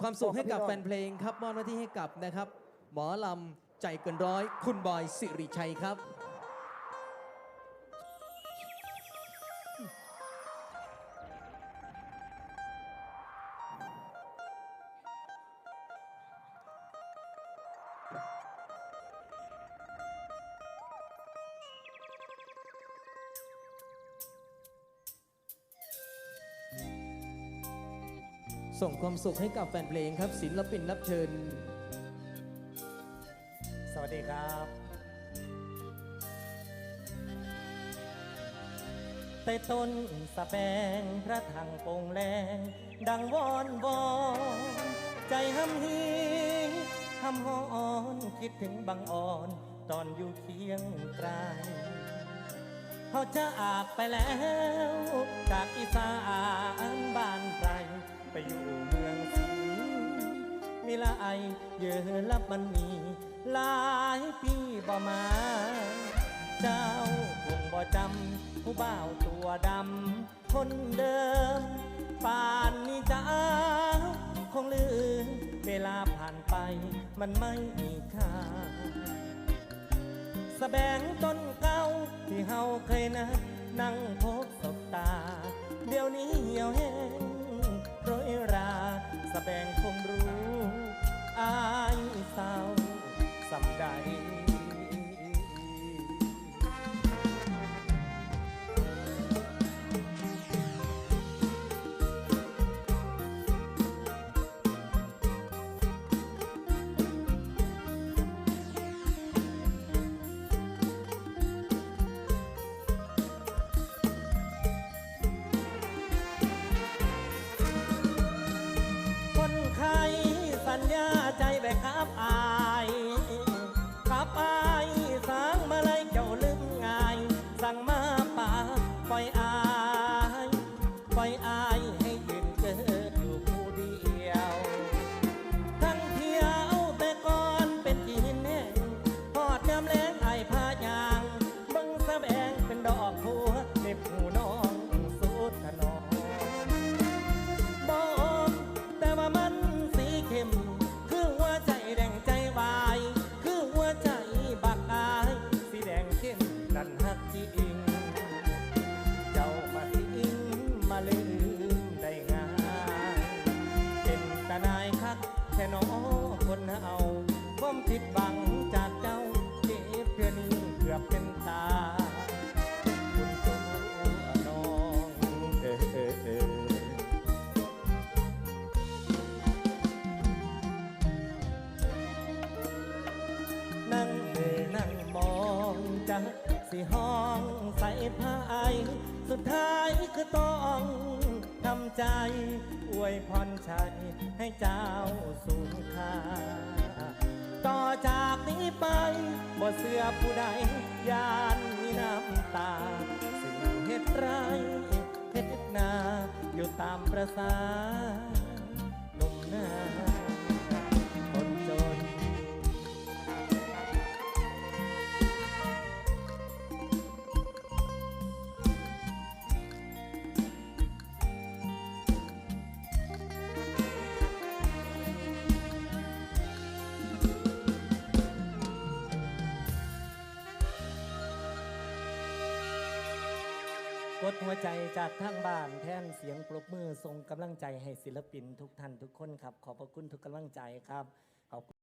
ความสุขให้กับแฟนเพลงครับมอบหน้าที่ให้กับนะครับ หมอลำใจเกินร้อย คุณบอยสิริชัยครับ ส่งความสุขให้กับแฟนเพลงครับศิลปินรับเชิญ สวัสดีครับใต้ต้นสะแบงพระถังปงแรง ดังวอนวอนใจห้ำฮีห้ำหอนคิดถึงบางอ่อน ตอนอยู่เคียงไกลเขาจะอากไปแล้ว จากอีสานบ้านไกล ไปอยู่เมืองศรีวิไลเยอะลับมันมีหลายปีบ่มา เจ้าคงบ่จำผู้บ่าวตัวดำคนเดิม ป่านนี้เจ้าคงลืมเวลาผ่านไปมันไม่มีค่าสแบงต้นเก่าที่เฮาเคยนะ นั่งพบสบตา เดี๋ยวนี้เหี่ยวแห้ง แบงคงรู้ ใจแบกครับอาย ลืมได้ง่ายเป็นตาหนายคักแค่น้อคนเอาความผิดบังจากเจ้าเจ็บเพื่อนี้เกือบเป็นตาคุณตัวน้องเออเออเออนั่งเอ่นั่งมองจักสิห้องใส่ผ้า ดท้ายก็ต้องทำใจ อวยพรชัยให้เจ้าสูงค่า ต่อจากนี้ไปบ่เสือผู้ใดยานมีน้ำตา สิ่งเหตุไรเหตุนาอยู่ตามประสา ดหัวใจจากทางบ้านแทนเสียงปรบมือส่งกำลังใจให้ศิลปินทุกท่านทุกคนครับ ขอบพระคุณทุกกำลังใจครับขอบคุณ